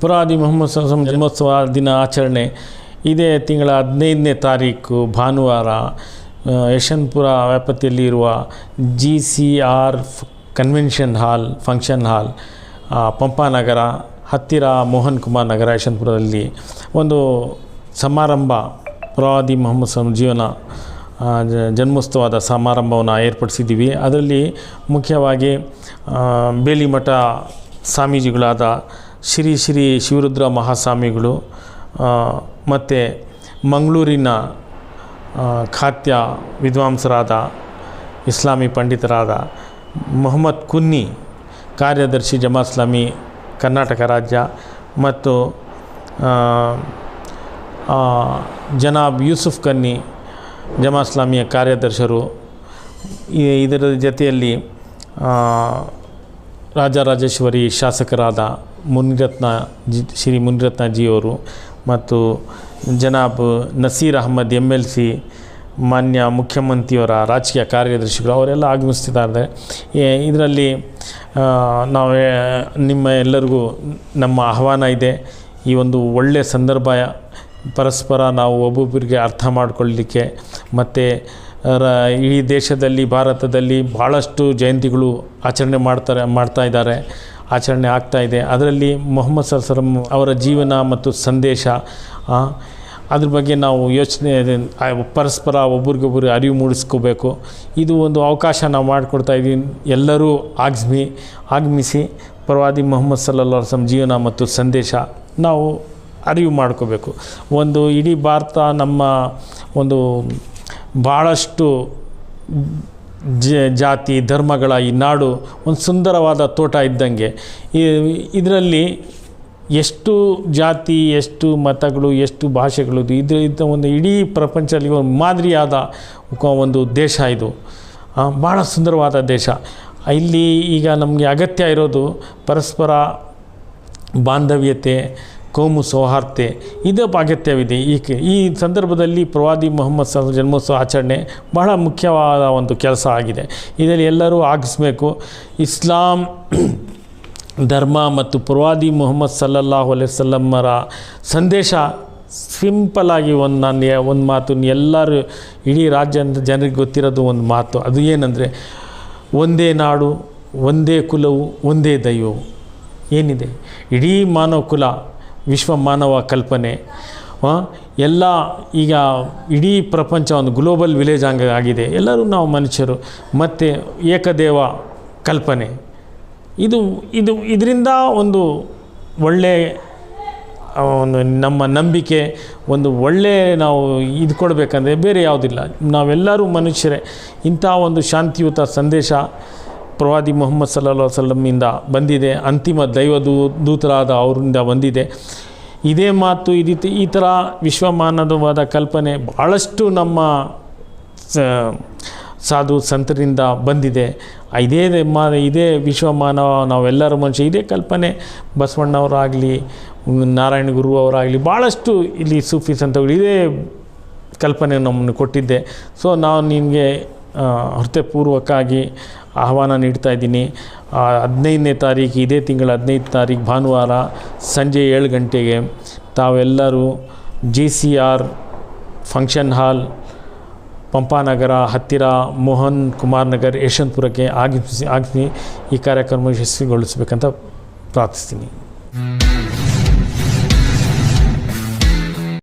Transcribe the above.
ಪುರಾದಿ ಮೊಹಮ್ಮದ್ ಸಲಂ ಜನ್ಮೋತ್ಸವ ದಿನ ಆಚರಣೆ. ಇದೇ ತಿಂಗಳ ಹದಿನೈದನೇ ತಾರೀಕು ಭಾನುವಾರ ಯಶವಂತಪುರ ವ್ಯಾಪ್ತಿಯಲ್ಲಿ ಇರುವ G C R convention hall, function hall Pampanagar ಹತ್ತಿರ ಮೋಹನ್ ಕುಮಾರ್ ನಗರ ಯಶವಂತಪುರದಲ್ಲಿ ಒಂದು ಸಮಾರಂಭ ಪ್ರವಾದಿ ಮೊಹಮ್ಮದ್ ಸಲಂ ಜೀವನ ಜನ್ಮೋತ್ಸವದ ಸಮಾರಂಭವನ್ನು ಏರ್ಪಡಿಸಿದ್ದೀವಿ. ಅದರಲ್ಲಿ ಮುಖ್ಯವಾಗಿ ಬೇಲಿಮಠ ಸ್ವಾಮೀಜಿಗಳಾದ ಶ್ರೀ ಶ್ರೀ ಶಿವರುದ್ರ ಮಹಾಸ್ವಾಮಿಗಳು ಮತ್ತು ಮಂಗಳೂರಿನ ಖಾತ್ಯ ವಿದ್ವಾಂಸರಾದ, ಇಸ್ಲಾಮಿ ಪಂಡಿತರಾದ ಮೊಹಮ್ಮದ್ ಕುನ್ನಿ, ಕಾರ್ಯದರ್ಶಿ ಜಮಾಸ್ಲಾಮಿ, ಕರ್ನಾಟಕ ರಾಜ್ಯ, ಮತ್ತು ಜನಾಬ್ ಯೂಸುಫ್ ಕನ್ನಿ, ಜಮಾಸ್ಲಾಮಿಯ ಕಾರ್ಯದರ್ಶರು. ಇದರ ಜೊತೆಯಲ್ಲಿ ರಾಜರಾಜೇಶ್ವರಿ ಶಾಸಕರಾದ ಮುನಿರತ್ನ ಜಿ, ಶ್ರೀ ಮುನಿರತ್ನ ಜಿಯವರು ಮತ್ತು Janab Naseer Ahmed M L C ಮಾನ್ಯ ಮುಖ್ಯಮಂತ್ರಿಯವರ ರಾಜಕೀಯ ಕಾರ್ಯದರ್ಶಿಗಳು ಅವರೆಲ್ಲ ಆಗಮಿಸ್ತಿದ್ದಾರೆ. ಇದರಲ್ಲಿ ನಾವು ನಿಮ್ಮ ಎಲ್ಲರಿಗೂ ನಮ್ಮ ಆಹ್ವಾನ ಇದೆ. ಈ ಒಂದು ಒಳ್ಳೆಯ ಸಂದರ್ಭ ಪರಸ್ಪರ ನಾವು ಒಬ್ಬೊಬ್ಬರಿಗೆ ಅರ್ಥ ಮಾಡಿಕೊಳ್ಳಲಿಕ್ಕೆ ಮತ್ತು, ರ ಇಡೀ ದೇಶದಲ್ಲಿ, ಭಾರತದಲ್ಲಿ ಭಾಳಷ್ಟು ಜಯಂತಿಗಳು ಆಚರಣೆ ಮಾಡ್ತಾರೆ, ಮಾಡ್ತಾ ಇದ್ದಾರೆ. ಆಚರಣೆ ಆಗ್ತಾ ಇದೆ. ಅದರಲ್ಲಿ ಮೊಹಮ್ಮದ್ ಸಲ್ಸಲಂ ಅವರ ಜೀವನ ಮತ್ತು ಸಂದೇಶ ಅದ್ರ ಬಗ್ಗೆ ನಾವು ಯೋಚನೆ ಪರಸ್ಪರ ಒಬ್ರಿಗೊಬ್ಬರು ಅರಿವು ಮೂಡಿಸ್ಕೋಬೇಕು. ಇದು ಒಂದು ಅವಕಾಶ ನಾವು ಮಾಡಿಕೊಡ್ತಾ ಇದ್ದೀವಿ. ಎಲ್ಲರೂ ಆಗಮಿ, ಆಗಮಿಸಿ ಪ್ರವಾದಿ ಮೊಹಮ್ಮದ್ ಸಲ್ಲಾ ಸಮ್ ಜೀವನ ಮತ್ತು ಸಂದೇಶ ನಾವು ಅರಿವು ಮಾಡ್ಕೋಬೇಕು. ಒಂದು ಇಡೀ ಭಾರತ ನಮ್ಮ ಒಂದು ಭಾಳಷ್ಟು ಜಾತಿ, ಧರ್ಮಗಳ ಈ ನಾಡು ಒಂದು ಸುಂದರವಾದ ತೋಟ ಇದ್ದಂಗೆ. ಇದರಲ್ಲಿ ಎಷ್ಟು ಜಾತಿ, ಎಷ್ಟು ಮತಗಳು, ಎಷ್ಟು ಭಾಷೆಗಳು ಇದು ಇದ್ದ ಒಂದು ಇಡೀ ಪ್ರಪಂಚದಲ್ಲಿ ಒಂದು ಮಾದರಿಯಾದ ಒಂದು ದೇಶ ಇದು. ಭಾಳ ಸುಂದರವಾದ ದೇಶ. ಇಲ್ಲಿ ಈಗ ನಮಗೆ ಅಗತ್ಯ ಇರೋದು ಪರಸ್ಪರ ಬಾಂಧವ್ಯತೆ ಕೋಮು ಸೌಹಾರ್ದೆ ಇದು ಅಗತ್ಯವಿದೆ ಈ ಈ ಸಂದರ್ಭದಲ್ಲಿ ಪ್ರವಾದಿ ಮೊಹಮ್ಮದ್ ಸಹ ಜನ್ಮೋತ್ಸವ ಆಚರಣೆ ಬಹಳ ಮುಖ್ಯವಾದ ಒಂದು ಕೆಲಸ ಆಗಿದೆ. ಇದರಲ್ಲಿ ಎಲ್ಲರೂ ಆಗಿಸ್ಬೇಕು ಇಸ್ಲಾಂ ಧರ್ಮ ಮತ್ತು ಪ್ರವಾದಿ ಮೊಹಮ್ಮದ್ ಸಲ್ಲಲ್ಲಾಹು ಅಲೈಹಿ ಸಲ್ಲಮ್ಮರ ಸಂದೇಶ ಸಿಂಪಲಾಗಿ ಒಂದು ನಾನು ಒಂದು ಮಾತು, ಎಲ್ಲರೂ ಇಡೀ ರಾಜ್ಯದ ಜನರಿಗೆ ಗೊತ್ತಿರೋದು ಒಂದು ಮಾತು. ಅದು ಏನಂದರೆ, ಒಂದೇ ನಾಡು, ಒಂದೇ ಕುಲವು, ಒಂದೇ ದೈವವು. ಏನಿದೆ? ಇಡೀ ಮಾನವ ಕುಲ ವಿಶ್ವ ಮಾನವ ಕಲ್ಪನೆ ಎಲ್ಲ ಈಗ ಇಡೀ ಪ್ರಪಂಚ ಒಂದು ಗ್ಲೋಬಲ್ ವಿಲೇಜ್ ಹಂಗ ಆಗಿದೆ. ಎಲ್ಲರೂ ನಾವು ಮನುಷ್ಯರು, ಮತ್ತು ಏಕದೇವ ಕಲ್ಪನೆ. ಇದು ಇದು ಇದರಿಂದ ಒಂದು ಒಳ್ಳೆ ಒಂದು ನಮ್ಮ ನಂಬಿಕೆ, ಒಂದು ಒಳ್ಳೆ ನಾವು ಇದು ಕೊಡಬೇಕಂದ್ರೆ ಬೇರೆ ಯಾವುದಿಲ್ಲ. ನಾವೆಲ್ಲರೂ ಮನುಷ್ಯರೇ. ಇಂಥ ಒಂದು ಶಾಂತಿಯುತ ಸಂದೇಶ ಪ್ರವಾದಿ ಮೊಹಮ್ಮದ್ ಸಲ್ಲಾ ವಸಲ್ಲಮಿಂದ ಬಂದಿದೆ. ಅಂತಿಮ ದೈವ ದೂತರಾದ ಅವರಿಂದ ಬಂದಿದೆ. ಇದೇ ಮಾತು ಇದಿ ಈ ಥರ ವಿಶ್ವಮಾನದವಾದ ಕಲ್ಪನೆ ಭಾಳಷ್ಟು ನಮ್ಮ ಸಾಧು ಸಂತರಿಂದ ಬಂದಿದೆ. ಇದೇ ಮಾ, ಇದೇ ವಿಶ್ವಮಾನವ ನಾವೆಲ್ಲರ ಮನುಷ್ಯ ಇದೇ ಕಲ್ಪನೆ. ಬಸವಣ್ಣವರಾಗಲಿ, ನಾರಾಯಣ ಗುರು ಅವರಾಗಲಿ ಭಾಳಷ್ಟು ಇಲ್ಲಿ ಸೂಫಿ ಸಂತಗಳು ಇದೇ ಕಲ್ಪನೆ ನಮ್ಮನ್ನು ಕೊಟ್ಟಿದ್ದೆ. ಸೊ ನಾವು ನಿಮಗೆ ಹೃದಯಪೂರ್ವಕವಾಗಿ ಆಹ್ವಾನ ನೀಡ್ತಾ ಇದ್ದೀನಿ. ಹದಿನೈದನೇ ತಾರೀಕು ಇದೇ ತಿಂಗಳ ಹದಿನೈದು ತಾರೀಕು ಭಾನುವಾರ ಸಂಜೆ ಏಳು ಗಂಟೆಗೆ ತಾವೆಲ್ಲರೂ G C R function hall, Pampanagar ಹತ್ತಿರ ಮೋಹನ್ ಕುಮಾರ್ ನಗರ್ ಯಶವಂತಪುರಕ್ಕೆ ಆಗಮಿಸಿ ಆಗಮಿಸಿ ಈ ಕಾರ್ಯಕ್ರಮ ಯಶಸ್ವಿಗೊಳಿಸಬೇಕಂತ ಪ್ರಾರ್ಥಿಸ್ತೀನಿ.